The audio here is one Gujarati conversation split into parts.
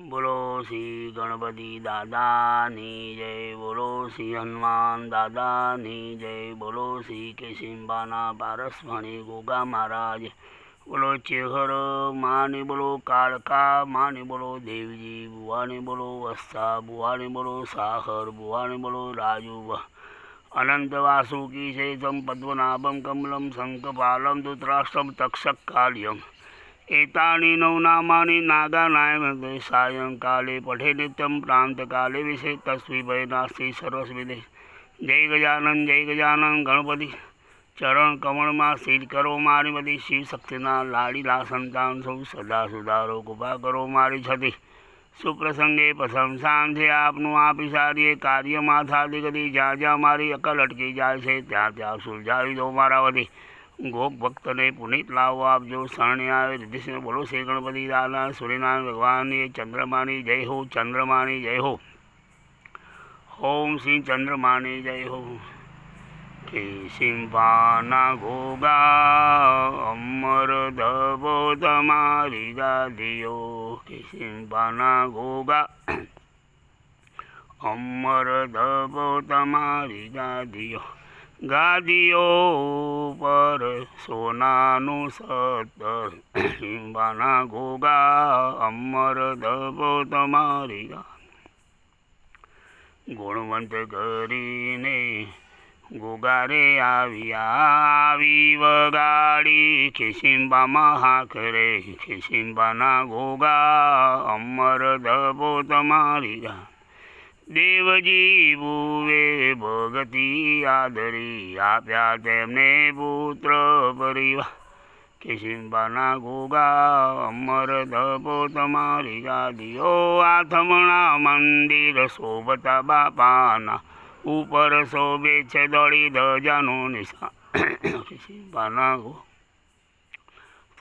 બોલો શ્રી ગણપતિ દાદાની જય, બોલો શ્રી હનુમાન દાદાની જય, બોલો શ્રી કેશિંબાના પારસમણી ગોગા મહારાજ. બોલો ચેહર, માની બોલો કાળકા, માની બોલો દેવજી, બુવાને બોલો વસ્તા બુવાને બોલો સાહર, બુવાને બોલો રાજુ. અનંત વાસુકી શેષમ પદ્મનાભમ કમલમ શંકપાલમ ધૂતરાષ્ટ્રમ તક્ષક કાલ્યમ એતાની નવનામાની નાગાનાય સાયંકાલે પઠે નિત્યમ પ્રાંતકાલે વિશે તસ્વી ભયનાસ્તિ સર્વસ્વિદે જય ગજાનંદ જય ગજાનંદ ગણપતિ. ચરણ કમળમાં સ્થિર કરો મારી બધી. શિવ શક્તિના લાડીલા સંતાન સૌ સદા સુધારો કૃપા કરો મારી છતી. સુપ્રસંગે પ્રશંસાન છે આપનું આપી સારીએ કાર્યમાં થાતી ગતિ. જ્યાં જ્યાં મારી અકલ અટકી જાય છે, ત્યાં ત્યાં સુલઝાવી દો મારા વધી ગોપ ભક્તને પુનિત લાવો આપજો શરણે આવે રિદ્ધિસિંહ બોલો, શ્રી ગણપતિ દાદા સૂર્યનારાયણ ભગવાનની ચંદ્રમાની જય હો, ચંદ્રમાની જય હો. ઓમ શ્રી ચંદ્રમાની જય હો. કે સિંપાના ઘોગા અમર ધબો તમારી ગાદીઓ. કે સિંપાના ઘોગા અમર ધબો તમારી ગાદીઓ. ગાદીઓ પર સોનાનું સતર સિંબાના ઘોગા અમર ધબો તમારી ગુણવંત કરીને ગોગારે આવ્યા આવી વગાડી ખિસિંબામાં હાકરે ખિસિંબાના ગોગા અમર ધબો તમારી ગા દેવજી ભુવે ભગતી આદરી આપ્યા તેમને પુત્ર પરિવાર. કિશિંબાના ગોગા અમર ધબો તમારી ગાદીઓ, આથમણા મંદિર શોભતા બાપાના. ઉપર શોભે છે દોડી ધજાનું નિશાન. કિશિંબાના ગો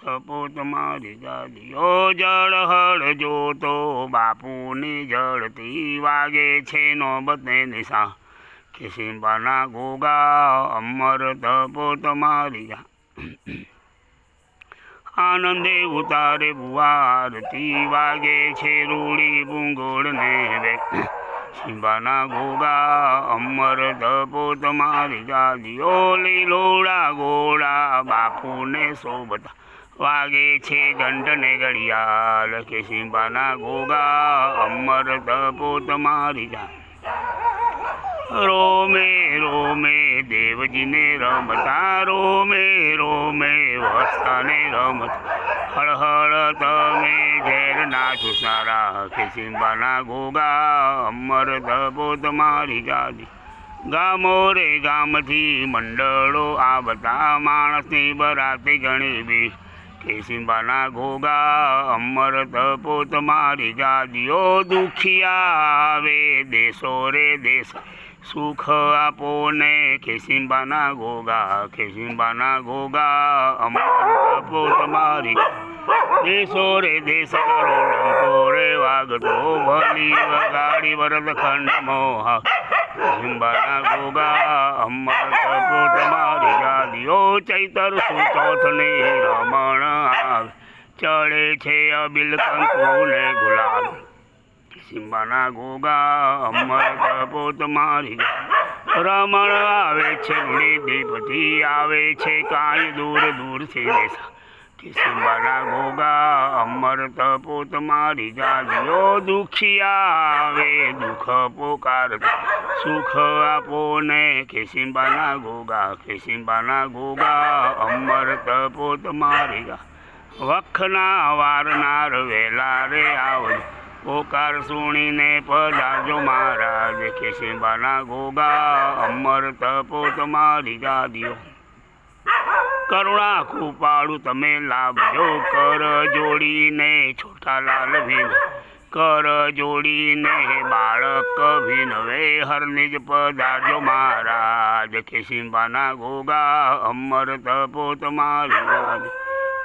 થપો તમારી ગાદીઓ જળ હળ જોતો, બાપુની જળતી વાગે છે નોબતે નિશા. કિશિંબાના ગોગા, અમર તપો તમારી ગા. આનંદે ઉતારે બુવારતી વાગે છે રૂડી ભૂંગોળને વે. શિંબાના ગોગા, અમર તપો તમારી ગાદીઓ લીલોડા ગોળા બાપુને શોભતા. વાગે છે ઘંટને ઘડિયાળ કે સિંભાના ગોગા, અમર તપો તમારી જા રોમે રોમે, દેવજીને રમતા, રોમે રોમે વસ્તાને રમતા. હળહળ તમે ઝેર નાચો સારા કે સિંભાના ગોગા, અમર તપો તમારી ગાદી ગામો રે ગામથી મંડળો આવતા, માણસની બરાતી ઘણી બી કેસિંબાના ઘોગા અમર તપો તમારી જાદીઓ દુખિયા આવે. દેશો રે દેશ, સુખ આપો ને કેસિંબાના ઘોગા કેસિંબાના ઘોગા અમર તપો તમારી દેશો રે દેશ કરો લંકો રે વાગતો. ભલી વગાડી વરદ ખંડ મોહા. સિંબાના ઘોગા અમર તપો તમારી ગાદીઓ ચૈતર સુચોથને રમણ આવે? ચડે છે અબિલ કંકુ ને ગુલાબ સિંબાના ગોગા અમર પોત મારી રમણ આવે છે દીપથી આવે છે કાંઈ દૂર દૂરથી દેશા સિંબાના ગોગા અમર પોત મારી ગાદીઓ દુખિયા આવે, દુઃખ પોકાર સુખ આપો ને કેસિંબાના ગોગા કેસિંબાના ગોગા અમર તપો તમારી ગા. વખના વારનાર વેલા રે આવજો, પોકાર સુણીને પધારજો મહારાજ ખેસિંબાના ગોગા અમર તપો તમારી ગાદીઓ કરુણા કૃપાળું તમે લાભજો કર જોડીને છોટા લાલ ભીન કર જોડીને બાળક ભીનવે હરનિજ પધારજો મહારાજ. કેસિંબાના ગોગા અમર તપોત તમારી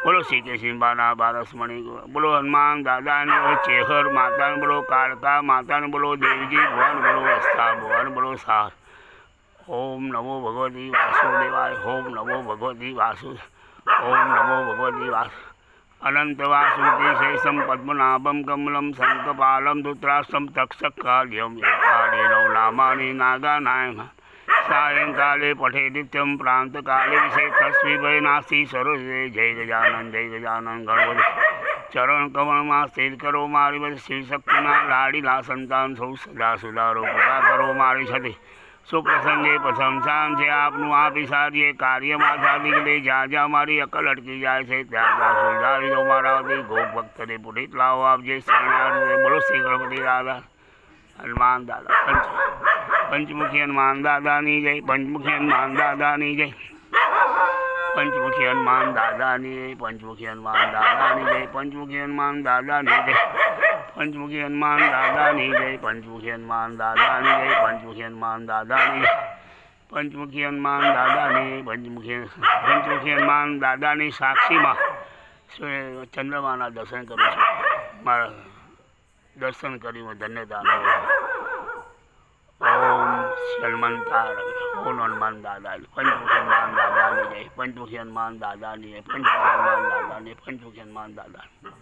બોલો શ્રી કેસિંબાના બારસમણી બોલો હનુમાન દાદાને ચેહર માતાને બોલો કાળકા માતાને બોલો દેવજી ભવન બોલો અસ્થા ભવન બોલો સાર. ઓમ નમો ભગવતી વાસુદેવાય, ઓમ નમો ભગવતી વાસુ ઓમ નમો ભગવતી વાસુ अनन्तवासुदेशेषं पद्मनाभं कमलं शङ्खपालं धुत्रास्तं तक्षकाल्यं कालेनौ नामानि नागानाय सायङ्काले पठेदित्यं प्रान्तकाले विषये तस्मै वै नास्ति सरोजे जय गजानन जय गजानन गणपति ચરણ સ્થિર કરો મારી બધી શિવશક્તિના લાડીલા સંતાન સૌ સદા સુધારો કૃપા કરો મારી છતી સુપ્રસંગે શામ છે આપનું. આપી સારીએ કાર્યમાં સાધી લે જ્યાં જ્યાં મારી અકલ અટકી જાય છે. ત્યાં ત્યાં સુધારી દો મારા વતી. ગોપ ભક્તને પુનિત લાવો આપજે. શ્રી બોલો શ્રી ગણપતિ દાદા. હનુમાન દાદા. પંચ પંચમુખી હનુમાન દાદાની જય. પંચમુખી હનુમાન દાદાની જય. પંચમુખી હનુમાન દાદાની જય. પંચમુખી હનુમાન દાદાની જય. પંચમુખી હનુમાન દાદાની જય. પંચમુખી હનુમાન દાદાની જય, પંચમુખી હનુમાન દાદાની જય, પંચમુખી હનુમાન દાદાની પંચમુખી હનુમાન દાદાની પંચમુખી પંચમુખી હનુમાન દાદાની સાક્ષીમાં ચંદ્રમાના દર્શન કરું છું. મારા દર્શન કર્યું ધન્યતા ઓમ હનુમંતાર ઓમ હનુમાન દાદાની પંચમુખી હનુમાન દાદાની જય, પંચમુખી હનુમાન દાદાની જય, પંચમુખી હનુમાન દાદાની પંચમુખી હનુમાન દાદાની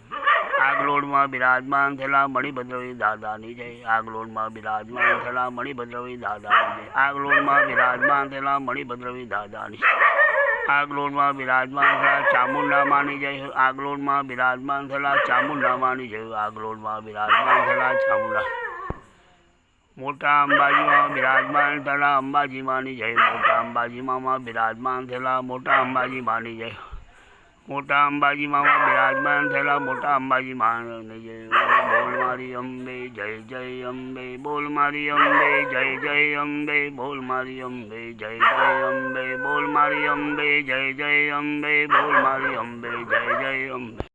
આગલોડમાં બિરાજમાન થયેલા મણિભદ્રવી દાદાની જય. આગલોડમાં બિરાજમાન થયેલા મણિભદ્રવી દાદાની જય. આગલોડમાં બિરાજમાન થયેલા મણિભદ્રવી દાદાની આગલોડમાં બિરાજમાન થયેલા ચામુંડામાની જય. આગલોડમાં બિરાજમાન થયેલા ચામુંડામાની જય. આગલોડમાં બિરાજમાન થયેલા ચામુંડા. મોટા અંબાજીમાં બિરાજમાન થયેલા અંબાજીમાની જય. મોટા અંબાજીમાં બિરાજમાન થયેલા મોટા અંબાજીમાની જય. મોટા અંબાજીમાં બિરાજમાન થયેલા, મોટા અંબાજીમાની જય, બોલ મારી અંબે, જય જય, અંબે, બોલ મારી અંબે, જય જય, અંબે, બોલ મારી અંબે, જય જય, અંબે, બોલ મારી અંબે, જય જય, અંબે, બોલ મારી અંબે, જય જય, અંબે.